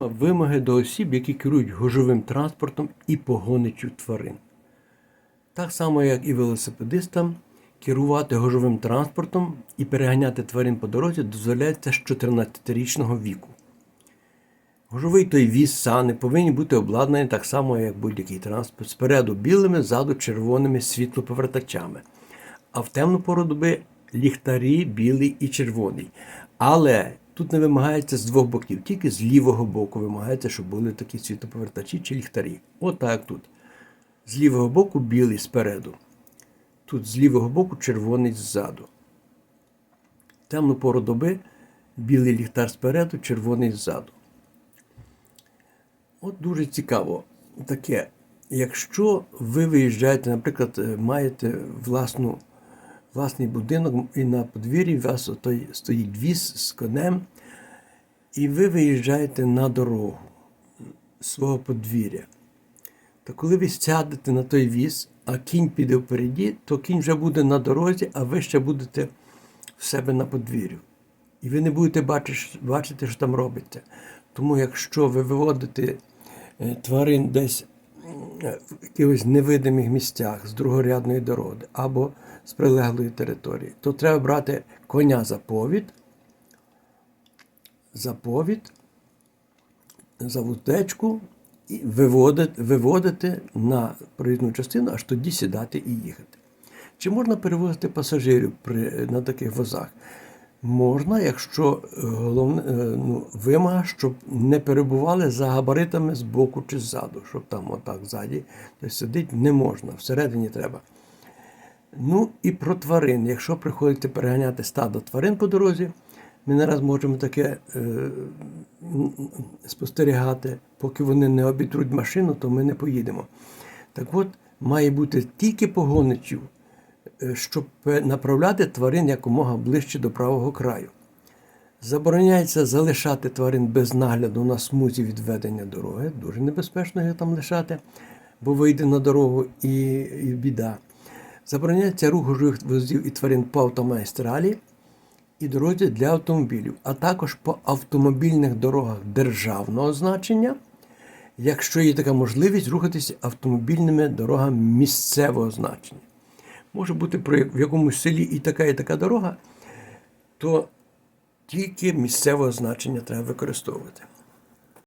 Вимоги до осіб, які керують гужовим транспортом і погоничів тварин. Так само, як і велосипедистам, керувати гужовим транспортом і переганяти тварин по дорозі дозволяється з 14-річного віку. Гужовий той віз сани повинні бути обладнані так само, як будь-який транспорт, спереду білими, ззаду червоними світлоповертачами, а в темну пору доби ліхтарі білий і червоний. Але тут не вимагається з двох боків, тільки з лівого боку вимагається, щоб були такі світлоповертачі чи ліхтарі. От тут. З лівого боку білий спереду. Тут з лівого боку червоний ззаду. Темну пору доби білий ліхтар спереду, червоний ззаду. От дуже цікаво таке. Якщо ви виїжджаєте, наприклад, е, маєте власну, власний будинок і на подвір'ї у вас стоїть віз з конем, і ви виїжджаєте на дорогу свого подвір'я, то коли ви сядете на той віз, а кінь піде впереді, то кінь вже буде на дорозі, а ви ще будете в себе на подвір'ю. І ви не будете бачити, що там робиться. Тому якщо ви виводите е, тварин десь е, в якихось невидимих місцях з другорядної дороги або з прилеглої території, то треба брати коня за повід, за повід, за вуздечку і виводити, виводити на проїзну частину, аж тоді сідати і їхати. Чи можна перевозити пасажирів при, на таких возах? Можна, якщо е, головне е, ну, вимога, щоб не перебували за габаритами з боку чи ззаду, щоб там отак ззаді тобто сидить не можна, всередині треба. Ну і про тварин. Якщо приходите переганяти стадо тварин по дорозі, ми не можемо таке е, спостерігати, поки вони не обітруть машину, то ми не поїдемо. Так от, має бути тільки погоничів, е, щоб направляти тварин якомога ближче до правого краю. Забороняється залишати тварин без нагляду на смузі відведення дороги. Дуже небезпечно їх там лишати, бо вийде на дорогу і, і біда. Забороняється рух гужових возів і тварин по автомагістралі і дорозі для автомобілів, а також по автомобільних дорогах державного значення, якщо є така можливість рухатися автомобільними дорогами місцевого значення. Може бути в якомусь селі і така, і така дорога, то тільки місцевого значення треба використовувати.